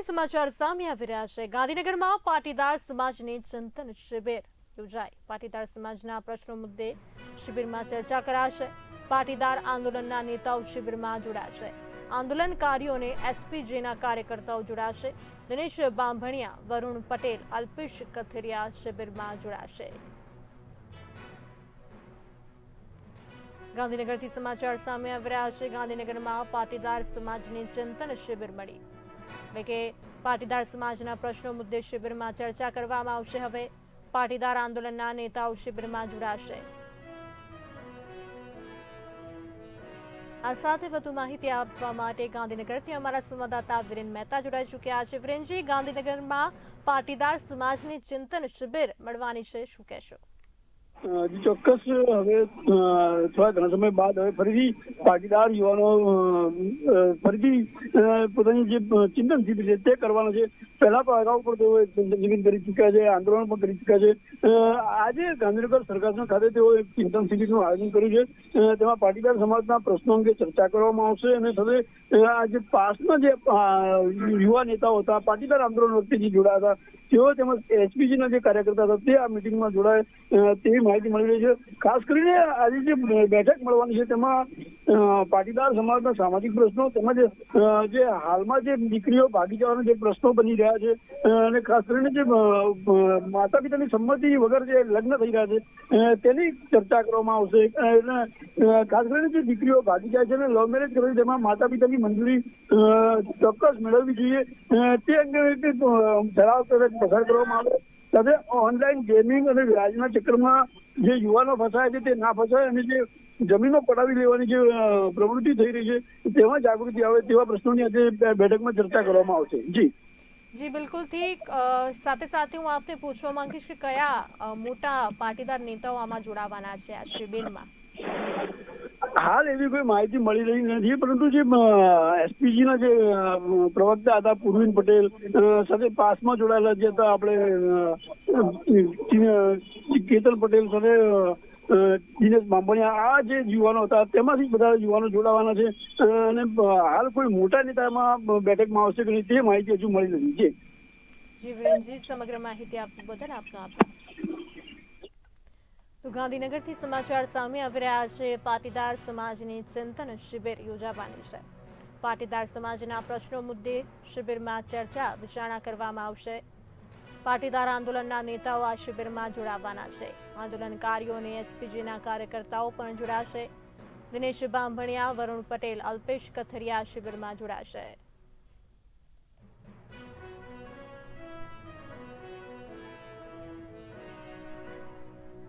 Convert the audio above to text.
ગાંધીનગરથી સમાચાર સામે આવી રહ્યા છે. ગાંધીનગરમાં પાટીદાર સમાજની ચિંતન શિબિર યોજાઈ. પાટીદાર સમાજના પ્રશ્નો મુદ્દે શિબિરમાં ચર્ચા કરાશે. પાટીદાર આંદોલનના નેતાઓ શિબિરમાં જોડાશે આંદોલનકારીઓને એસપીજીના કાર્યકર્તાઓ જોડાશે. દિનેશ બાંભણિયા, વરુણ પટેલ, અલ્પેશ કથિરિયા શિબિરમાં જોડાશે ગાંધીનગરથી સમાચાર સામે આવી રહ્યા છે. ગાંધીનગરમાં પાટીદાર સમાજની ચિંતન શિબિર મળી. એટલે કે પાટીદાર સમાજના પ્રશ્નો મુદ્દે શિબિરમાં ચર્ચા કરવામાં આવશે. હવે પાટીદાર આંદોલનના નેતાઓ શિબિરમાં જોડાશે. આ સાથે વધુ માહિતી આપવા માટે ગાંધીનગરથી અમારા સંવાદદાતા વિરેન મહેતા જોડાઈ ચૂક્યા છે. વિરેનજી, ગાંધીનગરમાં પાટીદાર સમાજની ચિંતન શિબિર મળવાની છે. શું કહેશો? ચોક્કસ, હવે થોડા ઘણા સમય બાદ હવે ફરીથી પાટીદાર યુવાનો ફરીથી પોતાની જે ચિંતન શિબિર છે તે કરવાનો છે. પહેલા તો અગાઉ પણ તેઓ ચિંતન શિબિર કરી ચૂક્યા છે, આંદોલન પણ કરી ચૂક્યા છે. આજે ગાંધીનગર સરકાર ખાતે તેઓ એક ચિંતન શિબિરનું આયોજન કર્યું છે. તેમાં પાટીદાર સમાજના પ્રશ્નો અંગે ચર્ચા કરવામાં આવશે અને સાથે આ જે પાસના જે યુવા નેતાઓ હતા, પાટીદાર આંદોલન વખતે જે જોડાયા હતા, તેઓ તેમજ એસપીજીના જે કાર્યકર્તા હતા, તે આ મિટિંગમાં જોડાય. તેવી માહિતી મળી રહી છે. ખાસ કરીને આજે જે બેઠક મળવાની છે તેમાં પાટીદાર સમાજના સામાજિક પ્રશ્નો તેમજ જે હાલમાં જે દીકરીઓ ભાગી જવાના જે પ્રશ્નો બની રહ્યા છે અને ખાસ કરીને જે માતા પિતાની સંમતિ વગર જે લગ્ન થઈ રહ્યા છે તેની ચર્ચા કરવામાં આવશે. એટલે ખાસ કરીને જે દીકરીઓ ભાગી જાય છે અને લવ મેરેજ કરે તેમાં માતા પિતાની મંજૂરી ચોક્કસ મેળવવી જોઈએ. તે અંગે ધરાવતા ઠરાવ પસાર કરવામાં આવે. સાથે ઓનલાઈન ગેમિંગ અને વ્યાજના ચક્કરમાં જે યુવાનો ફસાય છે તે ના ફસાય અને જે જમીનો પડાવી લેવાની જે પ્રવૃત્તિ થઈ રહી છે તેમાં જાગૃતિ આવે તેવા પ્રશ્નોની આજે બેઠકમાં ચર્ચા કરવામાં આવશે. જી. જી બિલકુલ. ઠીક. સાથે સાથે હું આપને પૂછવા માંગીશ કે કયા મોટા પાટીદાર નેતાઓ આમાં જોડાવાના છે આ શિબિરમાં? હાલ એવી કોઈ માહિતી મળી રહી નથી પરંતુ જે એસપીજી ના જે પ્રવક્તા હતા પૂર્વિન પટેલ સાથે પાસમાં જોડાયેલા જે હતા આપણે કેતન પટેલ સાથે દિનેશ બાંભણિયા, આ જે યુવાનો હતા, તેમાંથી બધા યુવાનો જોડાવાના છે. અને હાલ કોઈ મોટા નેતામાં બેઠકમાં આવશે કે નહીં તે માહિતી હજુ મળી નથી. છે જી વિરેનજી તો ગાંધીનગરથી સમાચાર સામે આવી રહ્યા છે. પાટીદાર સમાજની ચિંતન શિબિર યોજાવાની છે. પાટીદાર સમાજના પ્રશ્નો મુદ્દે શિબિરમાં ચર્ચા વિચારણા કરવામાં આવશે. પાટીદાર આંદોલનના નેતાઓ આ શિબિરમાં જોડાવાના છે. આંદોલનકારીઓ અને એસપીજીના કાર્યકર્તાઓ પણ જોડાશે. દિનેશ બાંભણિયા વરુણ પટેલ, અલ્પેશ કથરિયા શિબિરમાં જોડાશે.